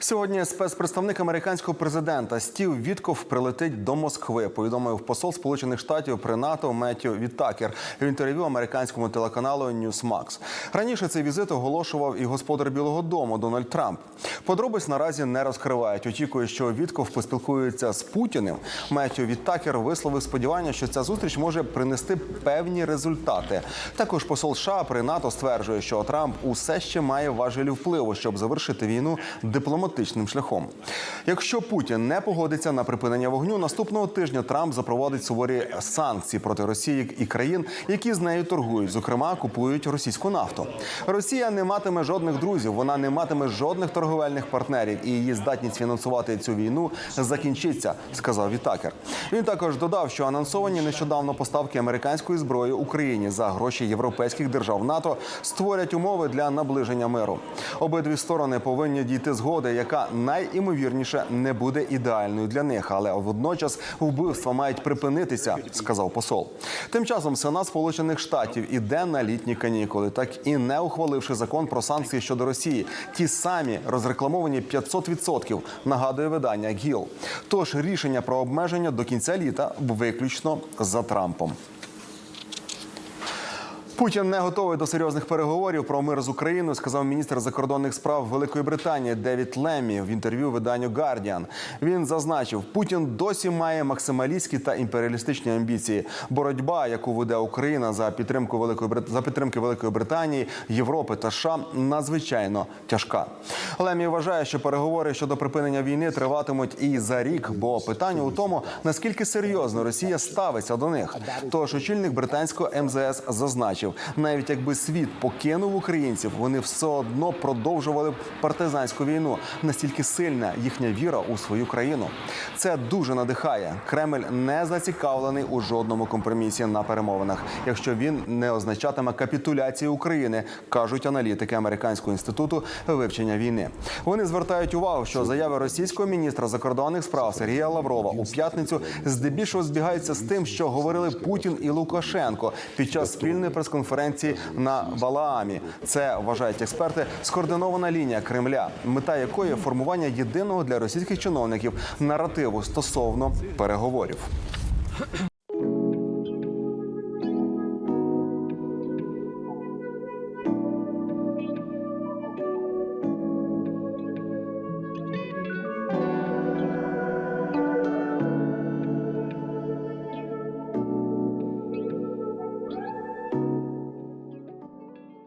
Сьогодні спецпредставник американського президента Стів Вітков прилетить до Москви. Повідомив посол Сполучених Штатів при НАТО Меттю Віттакер в інтерв'ю американському телеканалу Newsmax. Раніше цей візит оголошував і господар Білого Дому Дональд Трамп. Подробиць наразі не розкривають. Очікує, що Вітков поспілкується з Путіним. Меттю Віттакер висловив сподівання, що ця зустріч може принести певні результати. Також посол США при НАТО стверджує, що Трамп усе ще має важелі впливу, щоб завершити війну дипломатичним шляхом. Якщо Путін не погодиться на припинення вогню, наступного тижня Трамп запровадить суворі санкції проти Росії і країн, які з нею торгують, зокрема купують російську нафту. Росія не матиме жодних друзів, вона не матиме жодних торговельних партнерів, і її здатність фінансувати цю війну закінчиться, сказав Вітакер. Він також додав, що анонсовані нещодавно поставки американської зброї Україні за гроші європейських держав НАТО створять умови для наближення миру. Обидві сторони повинні дійти згоди, яка найімовірніше не буде ідеальною для них, але водночас вбивства мають припинитися, сказав посол. Тим часом Сенат Сполучених Штатів іде на літні канікули, так і не ухваливши закон про санкції щодо Росії. Ті самі розрекламовані 500%, нагадує видання ГІЛ. Тож рішення про обмеження до кінця літа виключно за Трампом. Путін не готовий до серйозних переговорів про мир з Україною, сказав міністр закордонних справ Великої Британії Девід Леммі в інтерв'ю виданню Guardian. Він зазначив, Путін досі має максималістські та імперіалістичні амбіції. Боротьба, яку веде Україна за підтримку Великої за підтримки Великої Британії, Європи та США, надзвичайно тяжка. Леммі вважає, що переговори щодо припинення війни триватимуть і за рік, бо питання у тому, наскільки серйозно Росія ставиться до них. Тож очільник британського МЗС зазначив, навіть якби світ покинув українців, вони все одно продовжували б партизанську війну. Настільки сильна їхня віра у свою країну. Це дуже надихає. Кремль не зацікавлений у жодному компромісі на перемовинах, якщо він не означатиме капітуляції України, кажуть аналітики американського інституту вивчення війни. Вони звертають увагу, що заяви російського міністра закордонних справ Сергія Лаврова у п'ятницю здебільшого збігаються з тим, що говорили Путін і Лукашенко під час спільної прес-конференції на Валаамі. Це вважають експерти скоординована лінія Кремля, мета якої формування єдиного для російських чиновників наративу стосовно переговорів.